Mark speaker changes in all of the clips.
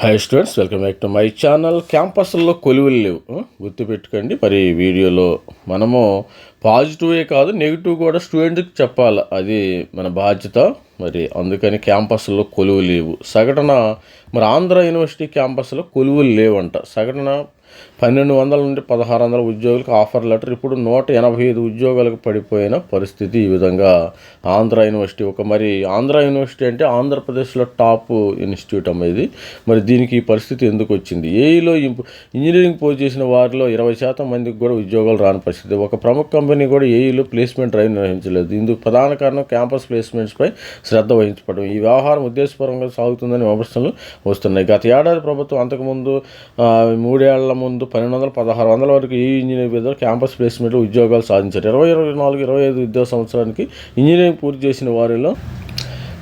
Speaker 1: Hi students welcome back to my channel క్యాంపస్లో కొలువులు లేవు. గుర్తుపెట్టుకోండి. మరి వీడియోలో మనము పాజిటివే కాదు నెగిటివ్ కూడా స్టూడెంట్కి చెప్పాలి? అది మన బాధ్యత. మరి అందుకని క్యాంపస్లో కొలువు లేవు. సగటున మరి ఆంధ్ర యూనివర్సిటీ క్యాంపస్లో కొలువులు లేవంట. సగటున పన్నెండు వందల నుండి పదహారు వందల ఉద్యోగులకు ఆఫర్ లెటర్. ఇప్పుడు నూట ఎనభై ఐదు ఉద్యోగాలకు పడిపోయిన పరిస్థితి ఈ విధంగా. ఆంధ్ర యూనివర్సిటీ ఒక మరి ఆంధ్ర యూనివర్సిటీ అంటే ఆంధ్రప్రదేశ్లో టాప్ ఇన్స్టిట్యూట్ అమ్మ ఇది మరి దీనికి ఈ పరిస్థితి ఎందుకు వచ్చింది? ఏఈలో ఇంజనీరింగ్ పోస్ట్ చేసిన వారిలో ఇరవై శాతం మందికి కూడా ఉద్యోగాలు రాని పరిస్థితి. ఒక ప్రముఖ కంపెనీ కూడా ఏఈలో ప్లేస్మెంట్ డ్రైవ్ నిర్వహించలేదు. ఇందుకు ప్రధాన కారణం క్యాంపస్ ప్లేస్మెంట్స్పై శ్రద్ధ వహించబడడం ఈ వ్యవహారం ఉద్దేశపరంగా సాగుతుందని విమర్శలు వస్తున్నాయి. గత ఏడాది ప్రభుత్వం అంతకుముందు మూడేళ్ళ ముందు పన్నెండు వందల పదహారు వందల వరకు ఈ ఇంజనీరింగ్ విద్యలో క్యాంపస్ ప్లేస్మెంట్లో ఉద్యోగాలు సాధించారు. ఇరవై ఇరవై నాలుగు ఇరవై ఐదు విద్యా సంవత్సరానికి ఇంజనీరింగ్ పూర్తి చేసిన వారిలో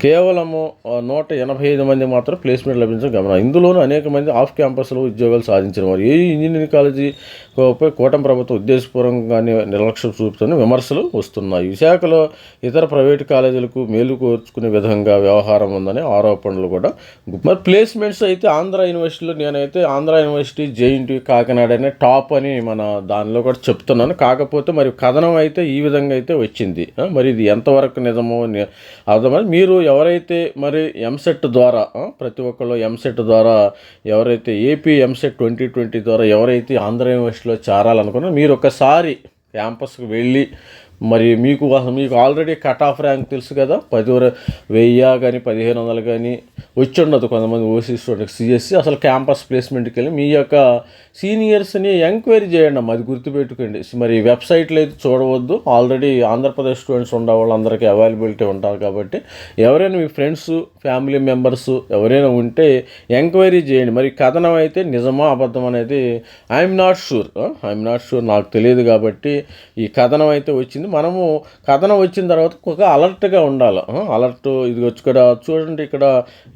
Speaker 1: కేవలము నూట ఎనభై ఐదు మంది మాత్రం ప్లేస్మెంట్ లభించడం గమనం. ఇందులోనూ అనేక మంది ఆఫ్ క్యాంపస్లో ఉద్యోగాలు సాధించిన వారు. ఏ ఇంజనీరింగ్ కాలేజీపై కూటమి ప్రభుత్వం ఉద్దేశపూర్వకంగానే నిర్లక్ష్యం చూపుతున్న విమర్శలు వస్తున్నాయి. విశాఖలో ఇతర ప్రైవేటు కాలేజీలకు మేలు కోర్చుకునే విధంగా వ్యవహారం ఉందని ఆరోపణలు కూడా మరి ప్లేస్మెంట్స్ అయితే ఆంధ్ర యూనివర్సిటీలో నేనైతే ఆంధ్ర యూనివర్సిటీ జేఎన్టీ కాకినాడ అనే టాప్ అని మన దానిలో కూడా చెప్తున్నాను. కాకపోతే మరి కథనం అయితే ఈ విధంగా అయితే వచ్చింది. మరి ఇది ఎంతవరకు నిజమో అర్థమని మీరు ఎవరైతే మరి ఎంసెట్ ద్వారా ప్రతి ఒక్కళ్ళు ఎంసెట్ ద్వారా ఎవరైతే ఏపీ ఎంసెట్ ట్వంటీ ట్వంటీ ద్వారా ఎవరైతే ఆంధ్ర యూనివర్సిటీలో చేరాలనుకున్నారో మీరు ఒకసారి క్యాంపస్కి వెళ్ళి మరి మీకు మీకు ఆల్రెడీ కట్ ఆఫ్ ర్యాంక్ తెలుసు కదా? పది వెయ్యి కానీ పదిహేను వందలు కానీ వచ్చి ఉండదు కొంతమంది ఓసీ స్టూడెంట్ సిఎస్సి అసలు క్యాంపస్ ప్లేస్మెంట్కి వెళ్ళి మీ యొక్క సీనియర్స్ని ఎంక్వైరీ చేయండి అమ్మా అది గుర్తుపెట్టుకోండి. మరి వెబ్సైట్లో అయితే చూడవద్దు. ఆల్రెడీ ఆంధ్రప్రదేశ్ స్టూడెంట్స్ ఉండే వాళ్ళందరికీ అవైలబిలిటీ ఉంటారు కాబట్టి ఎవరైనా మీ ఫ్రెండ్స్ ఫ్యామిలీ మెంబర్స్ ఎవరైనా ఉంటే ఎంక్వైరీ చేయండి. మరి కథనం అయితే నిజమా అబద్ధం అనేది I'm not sure I'm not sure నాకు తెలియదు కాబట్టి ఈ కథనం అయితే వచ్చింది. మనము కథనం వచ్చిన తర్వాత ఒక అలర్ట్గా ఉండాలి. అలర్ట్ ఇది వచ్చి ఇక్కడ చూడండి ఇక్కడ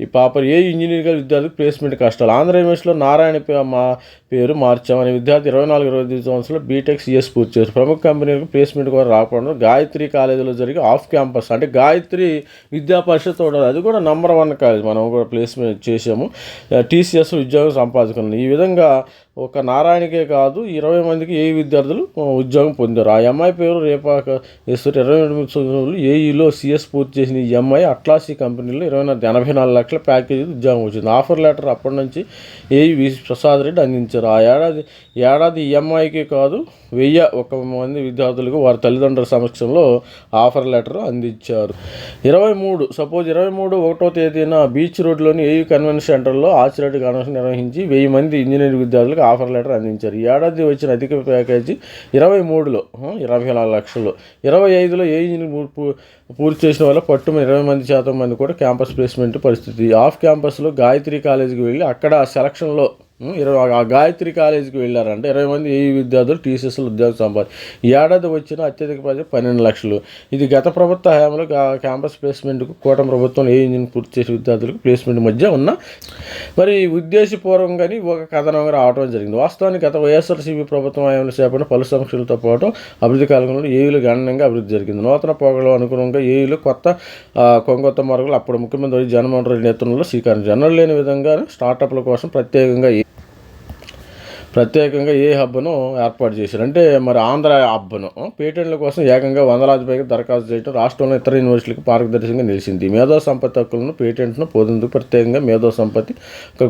Speaker 1: ఈ పాప ఏ ఇంజనీరింగ్ విద్యార్థికి ప్లేస్మెంట్ కష్టాలు? ఆంధ్రప్రదేశ్లో నారాయణ మా పేరు మార్చామని విద్యార్థి ఇరవై నాలుగు ఇరవై ఐదు సంవత్సరాలు బీటెక్ సిఎస్ పూర్తి చేశారు. ప్రముఖ కంపెనీలకు ప్లేస్మెంట్ కూడా రాకపోవడం గాయత్రి కాలేజీలో జరిగే ఆఫ్ క్యాంపస్ అంటే గాయత్రి విద్యా పరిషత్ అది కూడా నంబర్ వన్ కాలేజ్. మనం కూడా ప్లేస్మెంట్ చేసాము టీసీఎస్ ఉద్యోగం సంపాదించుకున్నాం. ఈ విధంగా ఒక నారాయణకే కాదు ఇరవై మందికి ఏ విద్యార్థులు ఉద్యోగం పొందారు. ఆ అమ్మాయి పేరు రేపాక ఇరవై ఎనిమిది సంవత్సరాలు ఏఈలో సిఎస్ పూర్తి చేసిన ఈ అమ్మాయి అట్లాసీ కంపెనీలో ఇరవై నాలుగు ఎనభై నాలుగు లక్షల ప్యాకేజీ ఉద్యోగం వచ్చింది. ఆఫర్ లెటర్ అప్పటి నుంచి ఏఈ వి ప్రసాద్ రెడ్డి అందించారు. ఆ ఏడాది ఏడాది ఈ కాదు వెయ్యి ఒక మంది విద్యార్థులకు వారి తల్లిదండ్రుల సమక్షంలో ఆఫర్ లెటర్ అందించారు. ఇరవై మూడు సపోజ్ ఇరవై మూడు ఒకటో తేదీన బీచ్ రోడ్లోని ఏయూ కన్వెన్షన్ సెంటర్లో ఆచిరెడ్డి కన్వెన్షన్ నిర్వహించి వెయ్యి మంది ఇంజనీరింగ్ విద్యార్థులకు ఆఫర్ లెటర్ అందించారు. ఈ ఏడాది వచ్చిన అధిక ప్యాకేజీ ఇరవై మూడులో ఇరవై నాలుగు లక్షలు. ఇరవై ఐదులో ఏ ఇంజనీరింగ్ పూర్తి చేసిన వల్ల పట్టు ఇరవై మంది శాతం మంది కూడా క్యాంపస్ ప్లేస్మెంట్ పరిస్థితి. ఆఫ్ క్యాంపస్లో గాయత్రి కాలేజీకి వెళ్ళి అక్కడ సెలక్షన్లో ఇరవై ఆ గాయత్రి కాలేజీకి వెళ్ళారంటే ఇరవై మంది ఏ విద్యార్థులు టీసీఎస్లో ఉద్యోగం సంపాది ఏడాది వచ్చిన అత్యధిక ప్రాజెక్ట్ పన్నెండు లక్షలు. ఇది గత ప్రభుత్వ హయాంలో క్యాంపస్ ప్లేస్మెంట్కు కూటమి ప్రభుత్వం ఏ ఇంజిన్ పూర్తి చేసే విద్యార్థులకు ప్లేస్మెంట్ మధ్య ఉన్న మరి ఉద్దేశపూర్వకంగాని ఒక కథనంగా రావడం జరిగింది. వాస్తవానికి గత వైఎస్ఆర్సీపీ ప్రభుత్వం హయాంలో చేపట్టిన పలు సంక్షలతో పాటు అభివృద్ధి కాలంలో ఏయులు గణనీయంగా అభివృద్ధి జరిగింది. నూతన పోగలు అనుగుణంగా ఏయులు కొత్త కొంగొత్త మార్గులు అప్పుడు ముఖ్యమంత్రి జగన్మోహన్ రెడ్డి నేతృత్వంలో స్వీకరించారు జనరల్ లేని విధంగా స్టార్టప్ల కోసం ప్రత్యేకంగా ఏ- ప్రత్యేకంగా ఏ హబ్ను ఏర్పాటు చేశారు? అంటే మరి ఆంధ్ర హబ్ను పేటెంట్ల కోసం ఏకంగా వందలాది పైగా దరఖాస్తు చేయడం రాష్ట్రంలో ఇతర యూనివర్సిటీలకు మార్గదర్శకంగా నిలిచింది. మేధో సంపత్తి హక్కులను పేటెంట్ను పొందేందుకు ప్రత్యేకంగా మేధో సంపత్తి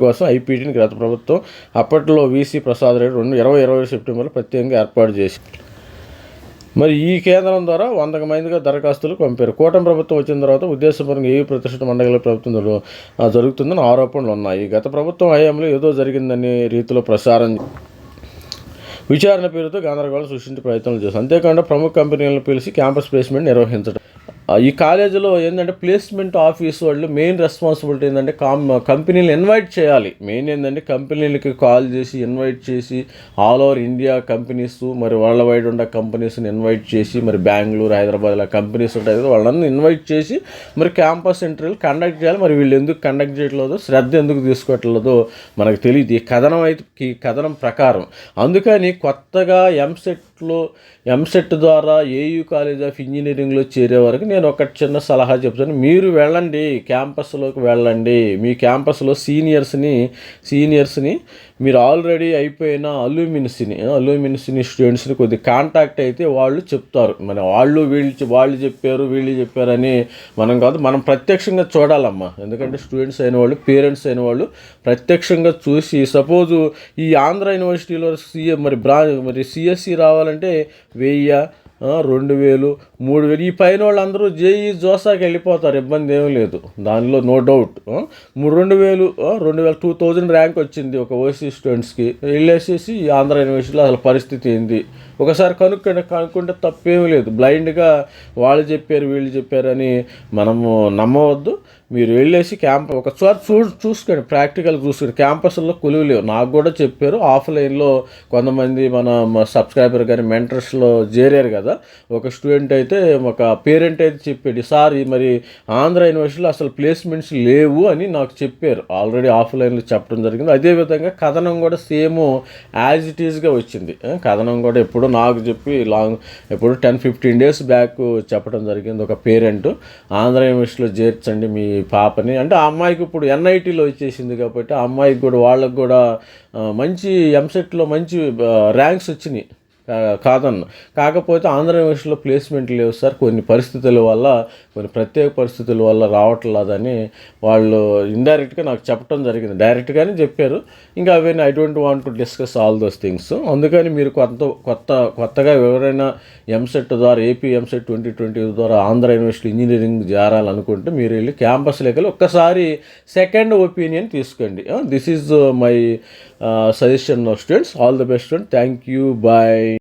Speaker 1: కోసం ఐపీటీని గత ప్రభుత్వం అప్పట్లో వీసీ ప్రసాద్ రెడ్డి రెండు ఇరవై ఇరవై సెప్టెంబర్లో ప్రత్యేకంగా ఏర్పాటు చేసి మరి ఈ కేంద్రం ద్వారా వందకు మందిగా దరఖాస్తులు పంపారు. కూటమి ప్రభుత్వం వచ్చిన తర్వాత ఉద్దేశపరంగా ఏ ప్రతిష్ఠిత మండల ప్రభుత్వం జరుగుతుందని ఆరోపణలు ఉన్నాయి. గత ప్రభుత్వం హయాంలో ఏదో జరిగిందనే రీతిలో ప్రసారం విచారణ పేరుతో గందరగోళం సృష్టించే ప్రయత్నాలు చేశారు. అంతేకాకుండా ప్రముఖ కంపెనీలను పిలిచి క్యాంపస్ ప్లేస్మెంట్ నిర్వహించడం ఈ కాలేజీలో ఏంటంటే ప్లేస్మెంట్ ఆఫీస్ వాళ్ళు మెయిన్ రెస్పాన్సిబిలిటీ ఏంటంటే కామ్ కంపెనీలు ఇన్వైట్ చేయాలి. మెయిన్ ఏంటంటే కంపెనీలకి కాల్ చేసి ఇన్వైట్ చేసి ఆల్ ఓవర్ ఇండియా కంపెనీస్ మరి వరల్డ్ వైడ్ ఉన్న కంపెనీస్ని ఇన్వైట్ చేసి మరి బెంగళూరు హైదరాబాద్ ఇలా కంపెనీస్ ఉంటాయి కదా వాళ్ళని ఇన్వైట్ చేసి మరి క్యాంపస్ ఇంటర్వ్యూలు కండక్ట్ చేయాలి. మరి వీళ్ళు ఎందుకు కండక్ట్ చేయట్లేదో శ్రద్ధ ఎందుకు తీసుకోవట్లేదో మనకు తెలియదు. ఈ కథనం అయితే ఈ కథనం ప్రకారం. అందుకని కొత్తగా ఎంసెట్ ఎంసెట్లో ఎంసెట్ ద్వారా ఏయూ కాలేజ్ ఆఫ్ ఇంజనీరింగ్లో చేరే వరకు నేను ఒక చిన్న సలహా చెప్తాను. మీరు వెళ్ళండి క్యాంపస్లోకి వెళ్ళండి. మీ క్యాంపస్లో సీనియర్స్ని సీనియర్స్ని మీరు ఆల్రెడీ అయిపోయిన అల్యూమినిస్ని అల్యూమినిస్ని స్టూడెంట్స్ని కొద్ది కాంటాక్ట్ అయితే వాళ్ళు చెప్తారు. మన వాళ్ళు వీళ్ళు వాళ్ళు చెప్పారు వీళ్ళు చెప్పారని మనం కాదు మనం ప్రత్యక్షంగా చూడాలమ్మా. ఎందుకంటే స్టూడెంట్స్ అయిన వాళ్ళు పేరెంట్స్ అయిన వాళ్ళు ప్రత్యక్షంగా చూసి సపోజు ఈ ఆంధ్ర యూనివర్సిటీలో సిఏ మరి బ్రా మరి సిఎస్సి రావాలంటే వెయ్యి రెండు వేలు మూడు వేలు. ఈ పైన వాళ్ళందరూ జేఈ జోసాకి వెళ్ళిపోతారు ఇబ్బంది ఏమీ లేదు. దానిలో నో డౌట్ మూడు రెండు వేలు రెండు వేల టూ థౌజండ్ ర్యాంక్ వచ్చింది ఒక ఓసీ స్టూడెంట్స్కి వెళ్ళేసేసి ఈ ఆంధ్ర యూనివర్సిటీలో అసలు పరిస్థితి ఏంది? ఒకసారి కనుక్కుంటే కనుక్కుంటే తప్పేమీ లేదు. బ్లైండ్గా వాళ్ళు చెప్పారు వీళ్ళు చెప్పారని మనము నమ్మవద్దు. మీరు వెళ్ళేసి క్యాంప్ ఒకసారి చూ చూసుకోండి ప్రాక్టికల్ చూసుకోండి. క్యాంపస్లో కొలువు లేవు. నాకు కూడా చెప్పారు ఆఫ్లైన్లో కొంతమంది మన సబ్స్క్రైబర్ కానీ మెంటర్స్లో చేరారు కదా. ఒక స్టూడెంట్ అయితే ఒక పేరెంట్ అయితే చెప్పాడు సార్ మరి ఆంధ్ర యూనివర్సిటీలో అసలు ప్లేస్మెంట్స్ లేవు అని నాకు చెప్పారు. ఆల్రెడీ ఆఫ్లైన్లో చెప్పడం జరిగింది. అదేవిధంగా కథనం కూడా సేమ్ యాజ్ ఇట్ ఈస్గా వచ్చింది. కథనం కూడా ఎప్పుడు నాకు చెప్పి లాంగ్ ఎప్పుడు టెన్ ఫిఫ్టీన్ డేస్ బ్యాక్ చెప్పడం జరిగింది ఒక పేరెంట్. ఆంధ్ర యూనివర్సిటీలో చేర్చండి మీ పాపని. అంటే ఆ అమ్మాయికి ఇప్పుడు ఎన్ఐటీలో వచ్చేసింది కాబట్టి ఆ అమ్మాయికి కూడా వాళ్ళకి కూడా మంచి ఎంసెట్లో మంచి ర్యాంక్స్ వచ్చినాయి. కాదన్న. కాకపోతే ఆంధ్ర యూనివర్సిటీలో ప్లేస్మెంట్ లేవు సార్. కొన్ని పరిస్థితుల వల్ల కొన్ని ప్రత్యేక పరిస్థితుల వల్ల రావట్లేదని వాళ్ళు ఇండైరెక్ట్గా నాకు చెప్పడం జరిగింది. డైరెక్ట్గానే చెప్పారు. ఇంకా అవన్నీ I don't want to discuss all those things అందుకని మీరు కొత్త కొత్త కొత్తగా ఎవరైనా ఎంసెట్ ద్వారా ఏపీ ఎంసెట్ ట్వంటీ ట్వంటీ ద్వారా ఆంధ్ర యూనివర్సిటీ ఇంజనీరింగ్ చేరాలనుకుంటే మీరు వెళ్ళి క్యాంపస్ లెక్కలు ఒక్కసారి సెకండ్ ఒపీనియన్ తీసుకోండి. This is my suggestion of students all the best student thank you bye